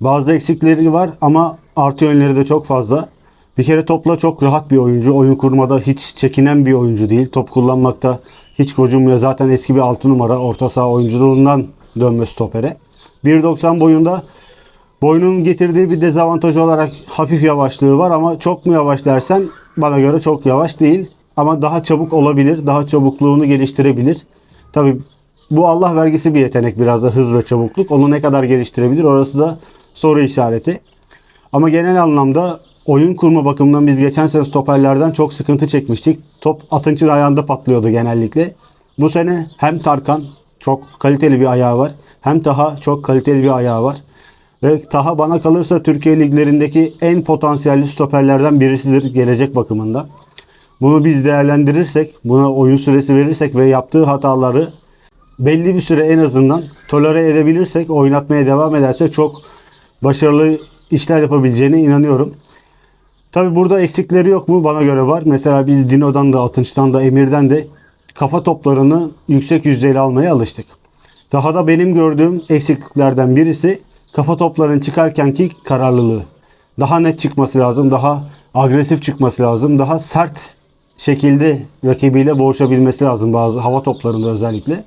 Bazı eksikleri var ama artı yönleri de çok fazla. Bir kere topla çok rahat bir oyuncu. Oyun kurmada hiç çekinen bir oyuncu değil. Top kullanmakta hiç gocunmuyor. Zaten eski bir 6 numara orta saha oyunculuğundan dönme stopere. 1.90 boyunda boynun getirdiği bir dezavantaj olarak hafif yavaşlığı var ama çok mu yavaş dersen bana göre çok yavaş değil. Ama daha çabuk olabilir. Daha çabukluğunu geliştirebilir. Tabi bu Allah vergisi bir yetenek biraz da hız ve çabukluk. Onu ne kadar geliştirebilir orası da soru işareti. Ama genel anlamda oyun kurma bakımından biz geçen sene stoperlerden çok sıkıntı çekmiştik. Top Atınç'ın ayağında patlıyordu genellikle. Bu sene hem Tarkan çok kaliteli bir ayağı var. Hem Taha çok kaliteli bir ayağı var. Ve Taha bana kalırsa Türkiye liglerindeki en potansiyelli stoperlerden birisidir gelecek bakımından. Bunu biz değerlendirirsek, buna oyun süresi verirsek ve yaptığı hataları belli bir süre en azından tolere edebilirsek, oynatmaya devam ederse çok başarılı işler yapabileceğine inanıyorum. Tabi burada eksikleri yok mu? Bana göre var. Mesela biz Dino'dan da, Atınç'tan da, Emir'den de kafa toplarını yüksek yüzdeli almaya alıştık. Daha da benim gördüğüm eksikliklerden birisi kafa topların çıkarkenki kararlılığı. Daha net çıkması lazım, daha agresif çıkması lazım, daha sert şekilde rakibiyle boğuşabilmesi lazım bazı hava toplarında özellikle.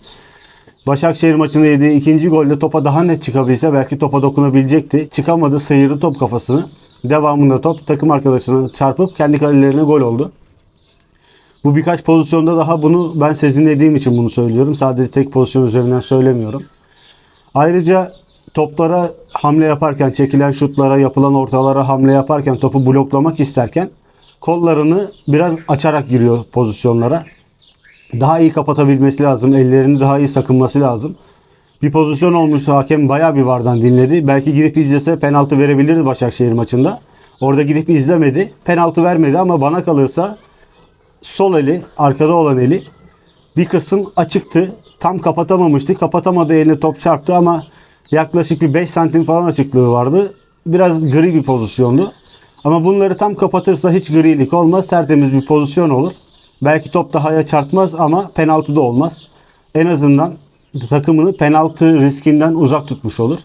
Başakşehir maçında yediği ikinci golde topa daha net çıkabilse belki topa dokunabilecekti. Çıkamadı, sıyırdı top kafasını. Devamında top takım arkadaşına çarpıp kendi kalelerine gol oldu. Bu birkaç pozisyonda daha bunu ben sezinlediğim için bunu söylüyorum. Sadece tek pozisyon üzerinden söylemiyorum. Ayrıca toplara hamle yaparken, çekilen şutlara, yapılan ortalara hamle yaparken, topu bloklamak isterken kollarını biraz açarak giriyor pozisyonlara. Daha iyi kapatabilmesi lazım. Ellerini daha iyi sakınması lazım. Bir pozisyon olmuştu. Hakem bayağı bir vardan dinledi. Belki gidip izlese penaltı verebilirdi Başakşehir maçında. Orada gidip izlemedi. Penaltı vermedi ama bana kalırsa sol eli, arkada olan eli bir kısım açıktı. Tam kapatamamıştı. Kapatamadığı eline top çarptı ama yaklaşık bir 5 santim falan açıklığı vardı. Biraz gri bir pozisyondu. Ama bunları tam kapatırsa hiç grilik olmaz. Tertemiz bir pozisyon olur. Belki top dahaya çarpmaz ama penaltı da olmaz. En azından takımını penaltı riskinden uzak tutmuş olur.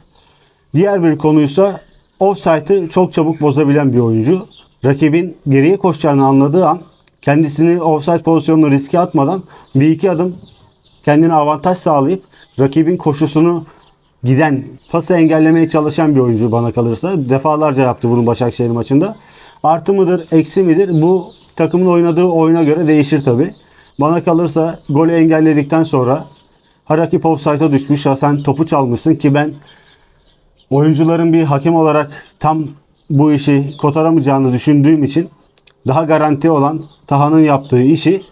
Diğer bir konuysa offside'ı çok çabuk bozabilen bir oyuncu. Rakibin geriye koşacağını anladığı an kendisini offside pozisyonunu riske atmadan bir iki adım kendine avantaj sağlayıp rakibin koşusunu giden, pası engellemeye çalışan bir oyuncu bana kalırsa. Defalarca yaptı bunu Başakşehir maçında. Artı mıdır, eksi midir? Bu takımın oynadığı oyuna göre değişir tabi. Bana kalırsa golü engelledikten sonra ha rakip offside'a düşmüş ha sen topu çalmışsın ki ben oyuncuların bir hakem olarak tam bu işi kotaramayacağını düşündüğüm için daha garanti olan Taha'nın yaptığı işi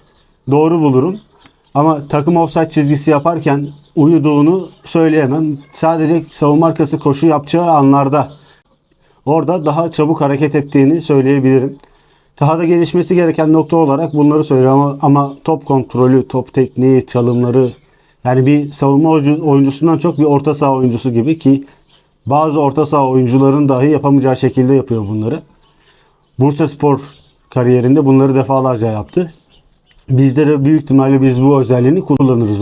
doğru bulurum. Ama takım offside çizgisi yaparken uyuduğunu söyleyemem. Sadece savunma arkası koşu yapacağı anlarda orada daha çabuk hareket ettiğini söyleyebilirim. Daha da gelişmesi gereken nokta olarak bunları söylüyorum ama, ama top kontrolü, top tekniği, çalımları yani bir savunma oyuncu- oyuncusundan çok bir orta saha oyuncusu gibi ki bazı orta saha oyuncuların dahi yapamayacağı şekilde yapıyor bunları. Bursa Spor kariyerinde bunları defalarca yaptı. Bizde de büyük ihtimalle biz bu özelliğini kullanırız.